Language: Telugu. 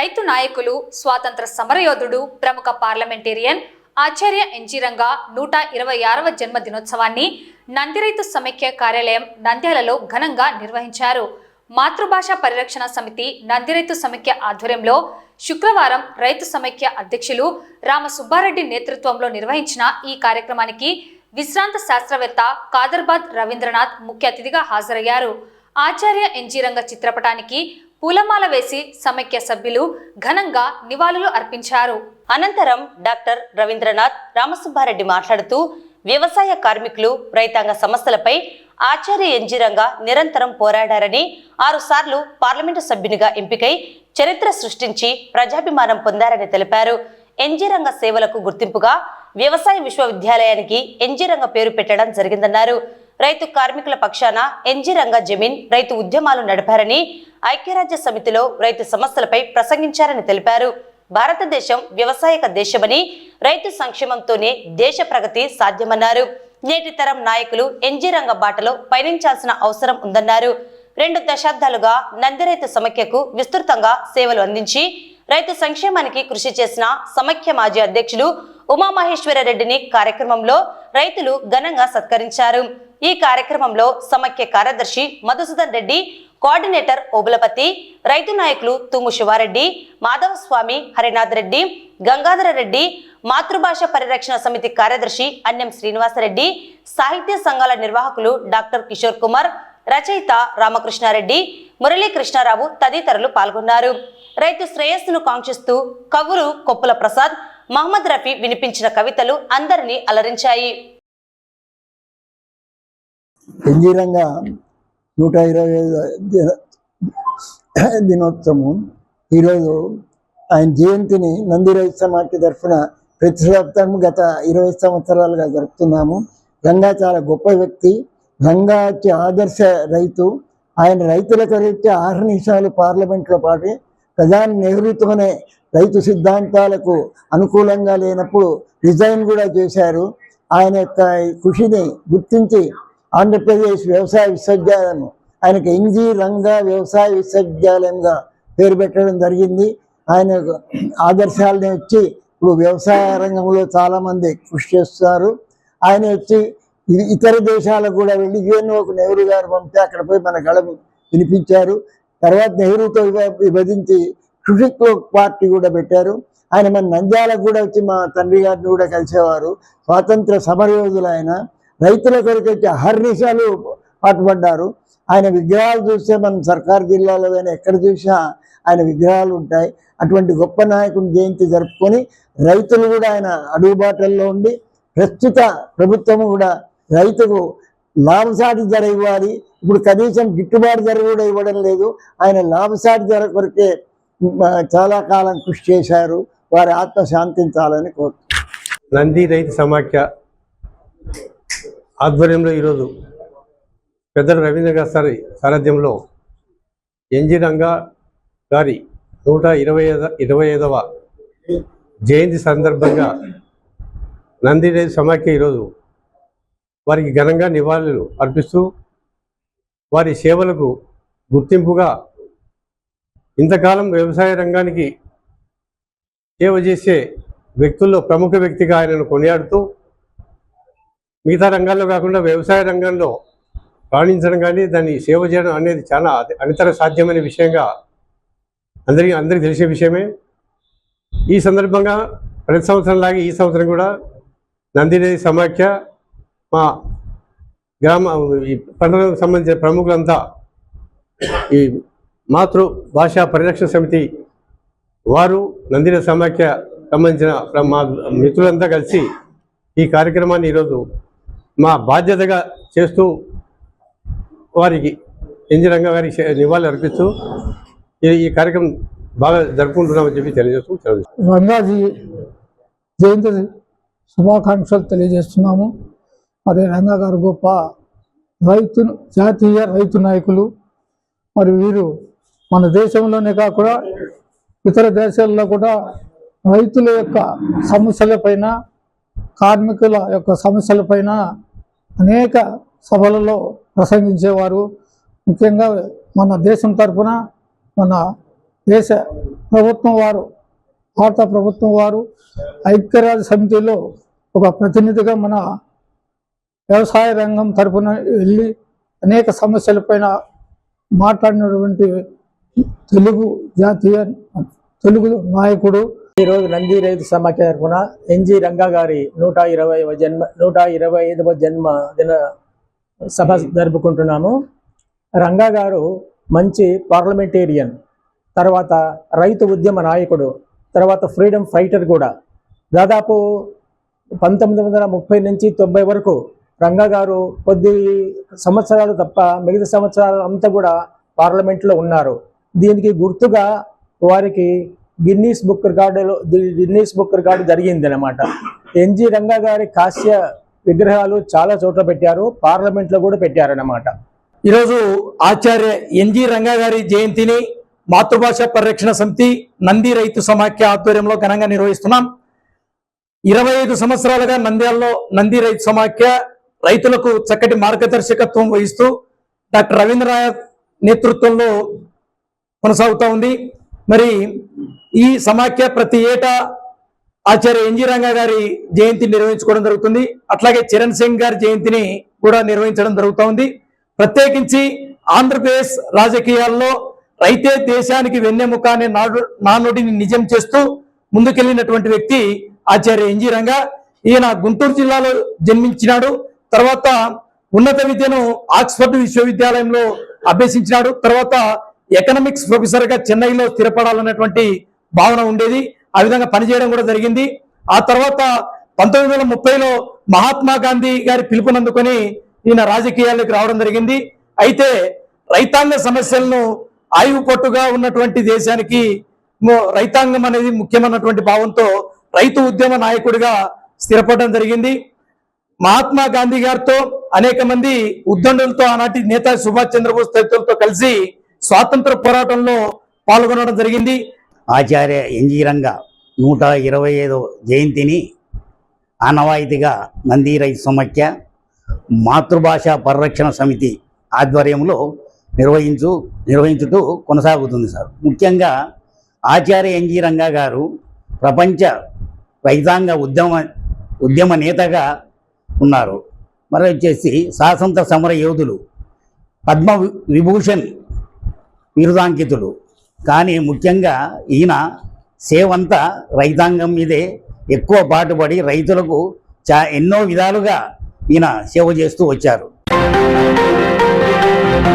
రైతు నాయకులు స్వాతంత్ర సమరయోధుడు ప్రముఖ పార్లమెంటేరియన్ ఆచార్య ఎన్జీరంగా నూట ఇరవై ఆరవ జన్మదినోత్సవాన్ని నందిరైతు సమైక్య కార్యాలయం నంద్యాలలో ఘనంగా నిర్వహించారు. మాతృభాష పరిరక్షణ సమితి నందిరైతు సమైక్య ఆధ్వర్యంలో శుక్రవారం రైతు సమైక్య అధ్యక్షులు రామ సుబ్బారెడ్డి నేతృత్వంలో నిర్వహించిన ఈ కార్యక్రమానికి విశ్రాంత శాస్త్రవేత్త కాదర్బాద్ రవీంద్రనాథ్ ముఖ్య అతిథిగా హాజరయ్యారు. ఆచార్య ఎన్జీ రంగ చిత్రపటానికి పూలమాల వేసి సమైక్య సభ్యులు ఘనంగా నివాళులు అర్పించారు. అనంతరం డాక్టర్ రవీంద్రనాథ్ రామసుబ్బారెడ్డి మాట్లాడుతూ వ్యవసాయ కార్మికులు రైతాంగ సమస్యలపై ఆచార్య ఎంజిరంగా నిరంతరం పోరాడారని ఆరుసార్లు పార్లమెంటు సభ్యునిగా ఎంపికై చరిత్ర సృష్టించి ప్రజాభిమానం పొందారని తెలిపారు. ఎన్జిరంగ సేవలకు గుర్తింపుగా వ్యవసాయ విశ్వవిద్యాలయానికి ఎన్జిరంగ పేరు పెట్టడం జరిగిందన్నారు. రైతు కార్మికుల పక్షాన ఎన్జిరంగ జమీన్ రైతు ఉద్యమాలు నడిపారని ఐక్యరాజ్య సమితిలో రైతు సమస్యలపై ప్రసంగించారని తెలిపారు. భారతదేశం వ్యవసాయక దేశమని రైతు సంక్షేమంతోనే దేశ ప్రగతి సాధ్యమన్నారు. నేటి తరం నాయకులు ఎన్జీ రంగ బాటలో పయనించాల్సిన అవసరం ఉందన్నారు. రెండు దశాబ్దాలుగా నంది రైతు సమైక్యకు విస్తృతంగా సేవలు అందించి రైతు సంక్షేమానికి కృషి చేసిన సమైక్య మాజీ అధ్యక్షులు ఉమామహేశ్వరరెడ్డిని కార్యక్రమంలో రైతులు ఘనంగా సత్కరించారు. ఈ కార్యక్రమంలో సమైక్య కార్యదర్శి మధుసూదన్ రెడ్డి కోఆర్డినేటర్ ఓబులపతి రైతు నాయకులు తుమ్ము శివారెడ్డి మాధవస్వామి హరినాథ్ రెడ్డి గంగాధర రెడ్డి మాతృభాష పరిరక్షణ సమితి కార్యదర్శి అన్యం శ్రీనివాసరెడ్డి సాహిత్య సంఘాల నిర్వాహకులు డాక్టర్ కిషోర్ కుమార్ రచయిత రామకృష్ణారెడ్డి మురళీకృష్ణారావు తదితరులు పాల్గొన్నారు. రైతు శ్రేయస్సును కాంక్షిస్తూ కవులు కొప్పుల ప్రసాద్ మహమ్మద్ రఫీ వినిపించిన కవితలు అందరినీ అలరించాయి. గంభీరంగా నూట ఇరవై ఐదు దిన- దినోత్సవం ఈరోజు ఆయన జయంతిని నంది రైతు సమాఖ్య తరఫున ప్రతి సంవత్సరం గత ఇరవై సంవత్సరాలుగా జరుపుతున్నాము. గంగా చాలా గొప్ప వ్యక్తి. గంగా వచ్చే ఆదర్శ రైతు. ఆయన రైతుల కొరకు ఆరు పార్లమెంట్లో పాటి ప్రధాని నెహ్రూతోనే రైతు సిద్ధాంతాలకు అనుకూలంగా లేనప్పుడు రిజైన్ కూడా చేశారు. ఆయన యొక్క కృషిని గుర్తించి ఆంధ్రప్రదేశ్ వ్యవసాయ విశ్వవిద్యాలయం ఆయనకు ఎన్జీ రంగా వ్యవసాయ విశ్వవిద్యాలయంగా పేరు పెట్టడం జరిగింది. ఆయన ఆదర్శాలని వచ్చి ఇప్పుడు వ్యవసాయ రంగంలో చాలామంది కృషి చేస్తున్నారు. ఆయన వచ్చి ఇతర దేశాలకు కూడా వెళ్ళి యుఎన్ఓకు నెహ్రూ గారు పంపితే అక్కడ పోయి మన గళం వినిపించారు. తర్వాత నెహ్రూతో విభజించి సుషిక్ పార్టీ కూడా పెట్టారు. ఆయన మన నంద్యాలకు కూడా వచ్చి మా తండ్రి గారిని కూడా కలిసేవారు. స్వాతంత్ర సమరయోధులు ఆయన. రైతుల కొరకు వచ్చి అహర్నిశాలు పాటుపడ్డారు. ఆయన విగ్రహాలు చూస్తే మనం సర్కార్ జిల్లాలో అయినా ఎక్కడ చూసినా ఆయన విగ్రహాలు ఉంటాయి. అటువంటి గొప్ప నాయకుని జయంతి జరుపుకొని రైతులు కూడా ఆయన అడుగుబాటల్లో ఉండి ప్రస్తుత ప్రభుత్వం కూడా రైతుకు లాభసాటి ధర ఇవ్వాలి. ఇప్పుడు కనీసం గిట్టుబాటు ధర కూడా ఇవ్వడం లేదు. ఆయన లాభసాటి ధర కొరకే చాలా కాలం కృషి చేశారు. వారి ఆత్మ శాంతించాలని కోరు. నంది రైతు సమాఖ్య ఆధ్వర్యంలో ఈరోజు పెద్ద రవీంద్ర గారి సారి సారథ్యంలో ఎన్జి రంగా గారి నూట ఇరవై ఇరవై ఐదవ జయంతి సందర్భంగా నంది రైతు సమాఖ్య ఈరోజు వారికి ఘనంగా నివాళులు అర్పిస్తూ వారి సేవలకు గుర్తింపుగా ఇంతకాలం వ్యవసాయ రంగానికి సేవ చేసే వ్యక్తుల్లో ప్రముఖ వ్యక్తిగా ఆయనను కొనియాడుతూ మిగతా రంగాల్లో కాకుండా వ్యవసాయ రంగంలో రాణించడం కానీ దాన్ని సేవ చేయడం అనేది చాలా అనితర సాధ్యమైన విషయంగా అందరికీ అందరికీ తెలిసే విషయమే. ఈ సందర్భంగా ప్రతి సంవత్సరం లాగే ఈ సంవత్సరం కూడా నందిని సమాఖ్య మా గ్రామ ఈ పంటలకు సంబంధించిన ప్రముఖులంతా ఈ మాతృ భాషా పరిరక్షణ సమితి వారు నందిన సమాఖ్య సంబంధించిన మా మిత్రులంతా కలిసి ఈ కార్యక్రమాన్ని ఈరోజు మా బాధ్యతగా చేస్తూ వారికి ఇంజరంగా గారికి నివాళులు అర్పిస్తూ ఈ కార్యక్రమం బాగా జరుపుకుంటున్నామని చెప్పి తెలియజేస్తూ రంగాజీ జయంతి శుభాకాంక్షలు తెలియజేస్తున్నాము. మరి రంగా గారు గొప్ప రైతు జాతీయ రైతు నాయకులు. మరి వీరు మన దేశంలోనే కాకుండా ఇతర దేశాల్లో కూడా రైతుల యొక్క సమస్యలపైన కార్మికుల యొక్క సమస్యలపైన అనేక సభలలో ప్రసంగించేవారు. ముఖ్యంగా మన దేశం తరపున మన దేశ ప్రభుత్వం వారు భారత ప్రభుత్వం వారు ఐక్యరాజ్య సమితిలో ఒక ప్రతినిధిగా మన వ్యవసాయ రంగం తరపున వెళ్ళి అనేక సమస్యలపైన మాట్లాడినటువంటి తెలుగు జాతీయ తెలుగు నాయకుడు. ఈరోజు నంది రైతు సమాఖ్య తరఫున ఎన్జి రంగా గారి నూట ఇరవైవ జన్మ నూట ఇరవై ఐదవ జన్మ దిన సభ జరుపుకుంటున్నాము. రంగా గారు మంచి పార్లమెంటేరియన్ తర్వాత రైతు ఉద్యమ నాయకుడు తర్వాత ఫ్రీడమ్ ఫైటర్ కూడా. దాదాపు పంతొమ్మిది వందల ముప్పై నుంచి తొంభై వరకు రంగా గారు కొద్ది సంవత్సరాలు తప్ప మిగతా సంవత్సరాలు అంతా కూడా పార్లమెంట్లో ఉన్నారు. దీనికి గుర్తుగా వారికి గిన్నీస్ బుక్ రికార్డులో గిన్నీస్ బుక్ రికార్డు జరిగింది అనమాట ఎన్జి రంగా గారి కాశ్య విగ్రహాలు చాలా చోట్ల పెట్టారు పార్లమెంట్లో కూడా పెట్టారన్నమాట. ఈరోజు ఆచార్య ఎన్జి రంగా గారి జయంతిని మాతృభాష పరిరక్షణ సమితి నంది రైతు సమాఖ్య ఆధ్వర్యంలో ఘనంగా నిర్వహిస్తున్నాం. ఇరవై ఐదు సంవత్సరాలుగా నంద్యాలలో నంది రైతు సమాఖ్య రైతులకు చక్కటి మార్గదర్శకత్వం వహిస్తూ డాక్టర్ రవీంద్రనాథ్ నేతృత్వంలో కొనసాగుతూ ఉంది. మరి ఈ సమాఖ్య ప్రతి ఏటా ఆచార్య ఎన్జి రంగా గారి జయంతి నిర్వహించుకోవడం జరుగుతుంది. అట్లాగే చరణ్ సింగ్ గారి జయంతిని కూడా నిర్వహించడం జరుగుతూ ఉంది. ప్రత్యేకించి ఆంధ్రప్రదేశ్ రాజకీయాల్లో రైతే దేశానికి వెన్నెముక అనే నాడు నానుడిని నిజం చేస్తూ ముందుకెళ్ళినటువంటి వ్యక్తి ఆచార్య ఎన్జి రంగా. ఈయన గుంటూరు జిల్లాలో జన్మించినాడు. తర్వాత ఉన్నత విద్యను ఆక్స్ఫర్డ్ విశ్వవిద్యాలయంలో అభ్యసించినాడు. తర్వాత ఎకనామిక్స్ ప్రొఫెసర్గా చెన్నైలో స్థిరపడాలన్నటువంటి భావన ఉండేది. ఆ విధంగా పనిచేయడం కూడా జరిగింది. ఆ తర్వాత పంతొమ్మిది వందల ముప్పైలో మహాత్మా గాంధీ గారి పిలుపునందుకొని ఈయన రాజకీయాల్లోకి రావడం జరిగింది. అయితే రైతాంగ సమస్యలను ఆయువు పట్టుగా ఉన్నటువంటి దేశానికి రైతాంగం అనేది ముఖ్యమైనటువంటి భావంతో రైతు ఉద్యమ నాయకుడిగా స్థిరపడడం జరిగింది. మహాత్మా గాంధీ గారితో అనేక మంది ఉద్దండులతో ఆనాటి నేతాజీ సుభాష్ చంద్రబోస్ తదితరులతో కలిసి స్వాతంత్ర పోరాటంలో పాల్గొనడం జరిగింది. ఆచార్య ఎన్జి నూట ఇరవై ఐదో జయంతిని ఆనవాయితీగా నంది రైతు సమాఖ్య మాతృభాష పరిరక్షణ సమితి ఆధ్వర్యంలో నిర్వహించు నిర్వహించుతూ కొనసాగుతుంది సార్. ముఖ్యంగా ఆచార్య ఎన్జి రంగా గారు ప్రపంచ రైతాంగ ఉద్యమ ఉద్యమ నేతగా ఉన్నారు. మరి వచ్చేసి స్వాతంత్ర సమర యోధులు పద్మ విభూషణ్ బిరుదాంకితుడు కానీ ముఖ్యంగా ఈయన సేవంతా రైతాంగం మీదే ఎక్కువ పాటుపడి రైతులకు చా ఎన్నో విధాలుగా ఈయన సేవ చేస్తూ వచ్చారు.